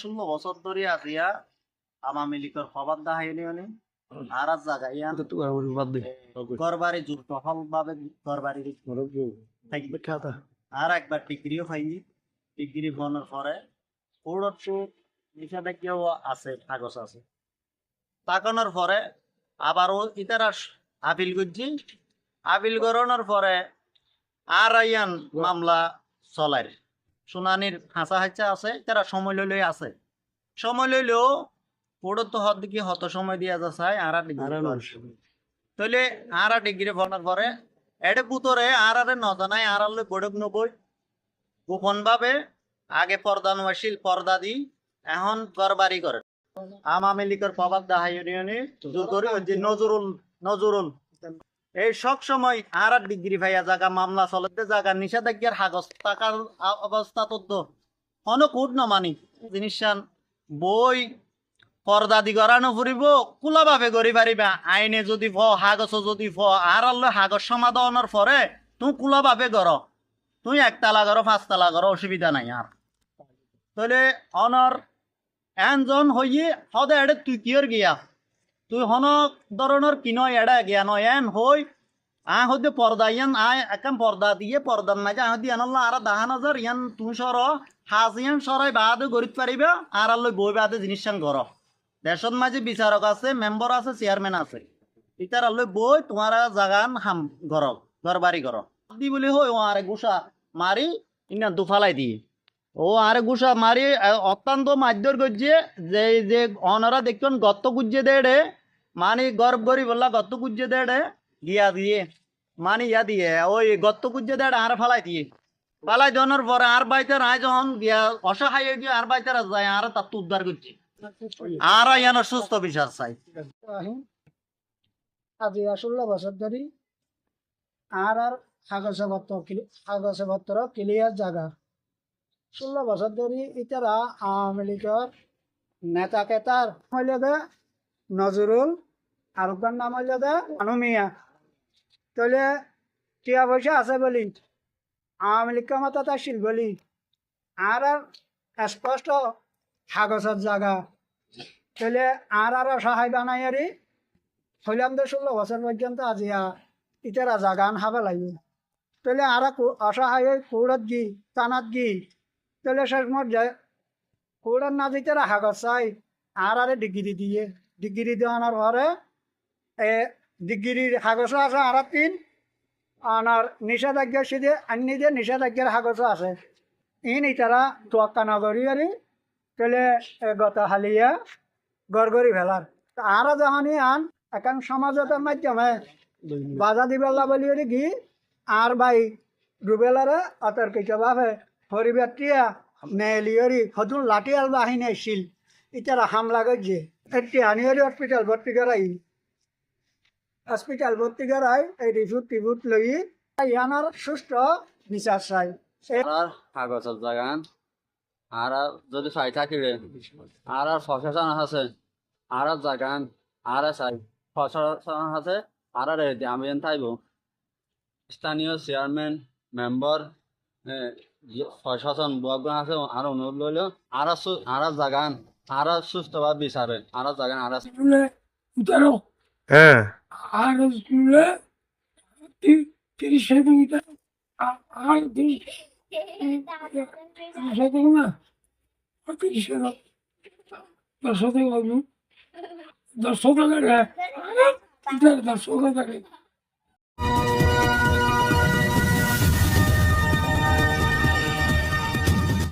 ষোলো বছর ধরে আওয়ামী লীগের খবর দেখাইনি উনি আর ইয়ান গরবারি জোর টহল ভাবে গরবারি আর একবার ডিগ্রিও পাইনি। ডিগ্রি বনার পরে তো আছে কাগজ আছে। তাকানোর পরে আবারও ইতারা আপিল করছি। আপিল করানোর পরে আর ইয়ান মামলা চলার শুনানির হাসা হাসা আছে তারা সময় লইলে আছে। সময় লইলেও ওড়ত তো হত কি হত সময় দিয়া যাচ্ছে আর তাহলে আর ডিগ্রি বনার পরে এটা পুতরে আর আরে নজনাই আর আলে বড়ক নবই গোপন ভাবে আগে পর্দা নশীল পর্দা দি এখন গরবারি করে। আওয়ামী লীগের প্রভাব দাহা ইউনিয়নে জোর যে নজরুল নজরুল এই সব সময় আর আর ডিগ্রি ভাইয়া জায়গা মামলা চলতে জায়গা নিষেধাজ্ঞার হাগজ, টাকার অবস্থা তো কোনো কোট নমানি জিনিসান বই, পর্দা দি গড়ানো ফুরিব, কুলাভাবে গড়ি পারিবা। আইনে যদি ফ হাগজ যদি ফ, আর আল্লাহ হাগজ সমাধানের পরে তুই কুলাভাবে গড়। তুই একতলা গড়, পাঁচতলা গড়, অসুবিধা নাই আর। তাহলে অনর, এনজন হইয়ে সদে এডে তুই কিয়র গিয়া। তুই হন ধরনের কিন এডা নয় এন হই আ হইতে পর্দা ইয়ান আয় একাম পর্দা দিয়ে পর্দার মাঝে আহ দিয়ে আনল্লা আর দাহান হাজার ইয়ান তুই সর হাজ ইয়ান সরাই বাদে গরিত পারিবা আর আল্লাহ বই বাদে জিনিস গড় দেশত মাঝে বিচারক আছে মেম্বার আছে চেয়ারম্যান আছে। ইতার আল্লাহ বই তোমার জাগান হাম ঘর ঘর বাড়ি ঘর দি বলি হই ও আরে গুসা মারি ইনা দুফালাই দিয়ে ও আরে গুসা মারি অত্যন্ত মাধ্যর গজ্জে, যে যে অনরা দেখুন গত্ত গুজ্জে দেড়ে মানি গর্ব গরি বললা গত্ত গুজ্জে দেড়ে গিয়া দিয়ে। মানি ইয়া দিয়ে, ওই গত্ত গুজ্জে দেড়ে আর ফালাই দিয়ে। ফালাই দেওয়ানোর পরে আর বাইতার আয় যখন গিয়া অসহায় হয়ে গিয়ে আর বাইতার যায়, আর তার তো উদ্ধার করছে। আর ইয়ানো সুস্থ বিচার চাই। আজি ষোলো বছর ধরে আর আর কাগজপত্র কাগজপত্র ক্লিয়ার জায়গা ষোলো বছর ধরে ইতারা আওয়ামী লীগের নেতা কেতার হইলে নজরুল আর ওখান নাম হইলে দে আনুমিয়া। তাহলে টিয়া পয়সা আছে বলি? আওয়ামী লীগকে মাথাতে আসিল বলি। আর আর স্পষ্ট কাগজের জায়গা তাহলে আর আরও সহায় বানাই আরি হইলাম তো ষোলো বছর পর্যন্ত আজিয়া ইতারা জাগান হাবা লাগবে তাহলে আর অসহায় হয়ে কৌড়ত গি টানাত গি। তাহলে শেষ মত যায় কৌড়ার না দিতে হাগজ চাই। আর আরে ডিগ্রি দিয়ে ডিগ্রি দেওয়ানোর পরে এ ডিগ্রির কাগজও আছে আর তিন আনার নিষেধাজ্ঞা সিধে আনি দিয়ে নিষেধাজ্ঞার কাগজও আছে। ইন ইতারা তোয়াক্কা নগরী আরি তাহলে গত হালিয়া গড়গড়ি ভেলার। আর যখনই আন এখন সমাজতার মাধ্যমে বাজা দিবেলা বলি ওরি কি আর ভাই রুবেলারে অতর্কিত ভাবে পরিবেশটিয়া মেলিয়রি হতুন লাঠিয়াল বাহিনী আসছিল ইতারা হামলা করছে একটি আনিয়রি হসপিটাল ভর্তি করাই। হসপিটাল ভর্তি করাই এই রিপোর্ট টিপুট লই ইয়ানার সুস্থ বিচার চাই। আর কাগজের জাগান আর আর যদি চাই থাকি রে আর আর প্রশাসন আছে আর আর জাগান আর আর চাই। প্রশাসন আছে আর আমি এন থাইব স্থানীয় চেয়ারম্যান মেম্বার প্রশাসন বুয়াগুন আছে আর অনুরোধ লইল আর আর জাগান আর আর সুস্থভাবে বিচারে আর আর জাগান আর আর He. Arızgül'e bir, bir şey duydum. Ay bir şey mı? Bir şey duydum. Nasıl duydum? Nasıl duydum? Nasıl duydum? Nasıl duydum?